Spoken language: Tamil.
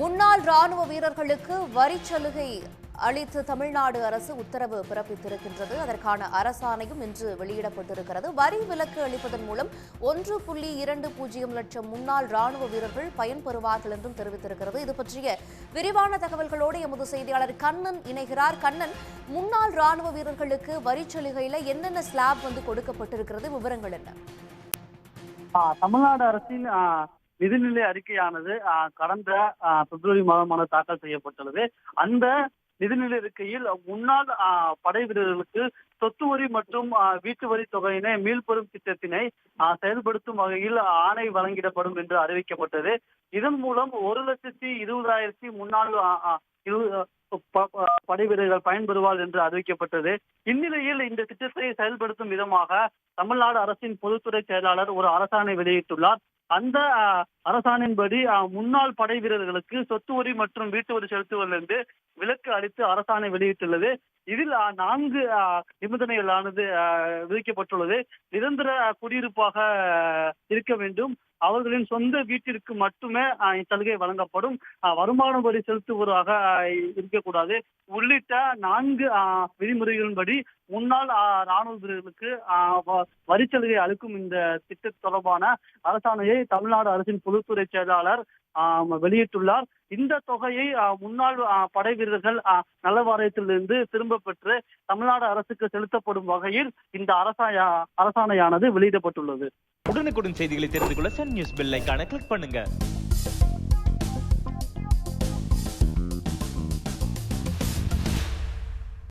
முன்னாள் ராணுவ வீரர்களுக்கு வரி சலுகை அளித்து தமிழ்நாடு அரசு உத்தரவு பிறப்பித்திருக்கின்றது. அதற்கான அரசாணையும் இன்று வெளியிடப்பட்டிருக்கிறது. வரி விலக்கு அளிப்பதன் மூலம் ஒன்று புள்ளி இரண்டு பூஜ்ஜியம் லட்சம் முன்னாள் ராணுவ வீரர்கள் பயன்பெறுவார்கள் என்றும் தெரிவித்திருக்கிறது. இது பற்றிய விரிவான தகவல்களோடு எமது செய்தியாளர் கண்ணன் இணைகிறார். கண்ணன் முன்னாள் ராணுவ வீரர்களுக்கு வரி சலுகையில என்னென்ன ஸ்லாப் வந்து கொடுக்கப்பட்டிருக்கிறது? விவரங்கள் என்ன? தமிழ்நாடு அரசின் நிதிநிலை அறிக்கையானது கடந்த பிப்ரவரி மாதமான தாக்கல் செய்யப்பட்டுள்ளது. அந்த நிதிநிலை அறிக்கையில் முன்னாள் படை வீரர்களுக்கு சொத்து வரி மற்றும் வீட்டு வரி தொகையினை மீள்பெறும் திட்டத்தினை செயல்படுத்தும் வகையில் ஆணை வழங்கிடப்படும் என்று அறிவிக்கப்பட்டது. இதன் மூலம் ஒரு லட்சத்தி இருபதாயிரத்தி முன்னாள் படை வீரர்கள் பயன்பெறுவார் என்று அறிவிக்கப்பட்டது. இந்நிலையில் இந்த திட்டத்தை செயல்படுத்தும் விதமாக தமிழ்நாடு அரசின் பொதுத்துறை செயலாளர் ஒரு அரசாணை வெளியிட்டுள்ளார். அந்த அரசாணையின்படி முன்னாள் படை வீரர்களுக்கு சொத்து வரி மற்றும் வீட்டு வரி செலுத்துவதிலிருந்து விலக்கு அளித்து அரசாணை வெளியிட்டுள்ளது. இதில் நான்கு நிபந்தனைகளானது விதிக்கப்பட்டுள்ளது. நிரந்தர குடியிருப்பாக இருக்க வேண்டும். அவர்களின் சொந்த வீட்டிற்கு மட்டுமே அஹ், வழங்கப்படும். அஹ், வருமான வரி செலுத்துவதாக இருக்கக்கூடாது. உள்ளிட்ட நான்கு விதிமுறைகளின்படி முன்னாள் அஹ், ராணுவ வீரர்களுக்கு அஹ், சலுகை அளிக்கும் இந்த திட்டம் தொடர்பான அரசாணையை தமிழ்நாடு அரசின் பொதுத்துறை செயலாளர் வெளியிட்டுள்ளார். இந்த தொகையை அஹ், முன்னாள் அஹ், படை வீரர்கள் அஹ், நல வாரியத்திலிருந்து திரும்ப பெற்று தமிழ்நாடு அரசுக்கு செலுத்தப்படும் வகையில் இந்த அரசாய அரசாணையானது வெளியிடப்பட்டுள்ளது. உடனுக்குடன் செய்திகளை தெரிந்து கொள்ள சன் நியூஸ் பெல் ஐகானை கிளிக் பண்ணுங்க.